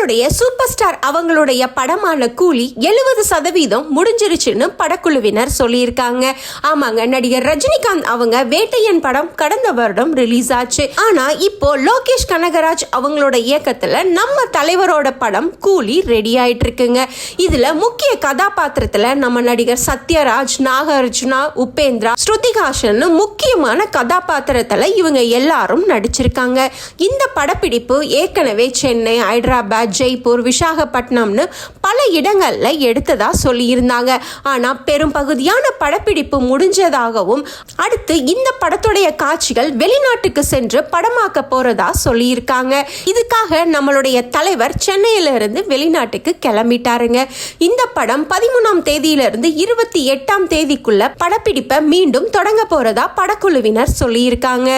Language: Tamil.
நம்மளுடைய சூப்பர் ஸ்டார் அவங்களுடைய படமான கூலி எழுபது சதவீதம் முடிஞ்சிருச்சுன்னு படக்குழுவினர் சொல்லியிருக்காங்க. ஆமாங்க நடிகர் ரஜினிகாந்த் அவங்க வேட்டையன் படம் கடந்த வருடம் ரிலீஸ் ஆச்சு. ஆனா இப்போ லோகேஷ் கனகராஜ் அவங்களோட இயக்கத்துல நம்ம தலைவரோட படம் கூலி ரெடி ஆயிட்டு இருக்குங்க இதுல முக்கிய கதாபாத்திரத்துல நம்ம நடிகர் சத்யராஜ் நாகார்ஜுனா உபேந்திரா ஸ்ருதிகாஷன் முக்கியமான கதாபாத்திரத்துல இவங்க எல்லாரும் நடிச்சிருக்காங்க. இந்த படப்பிடிப்பு ஏற்கனவே சென்னை ஹைதராபாத் ஜெய்ப்பூர் விசாகப்பட்டினம்னு பல இடங்களில் எடுத்ததாக சொல்லியிருந்தாங்க. ஆனால் பெரும் பகுதியான படப்பிடிப்பு முடிஞ்சதாகவும் அடுத்து இந்த படத்துடைய காட்சிகள் வெளிநாட்டுக்கு சென்று படமாக்க போறதா சொல்லியிருக்காங்க. இதுக்காக நம்மளுடைய தலைவர் சென்னையிலிருந்து வெளிநாட்டுக்கு கிளம்பிட்டாருங்க. இந்த படம் பதிமூணாம் தேதியிலிருந்து இருபத்தி எட்டாம் தேதிக்குள்ள படப்பிடிப்பை மீண்டும் தொடங்க போறதா படக்குழுவினர் சொல்லியிருக்காங்க.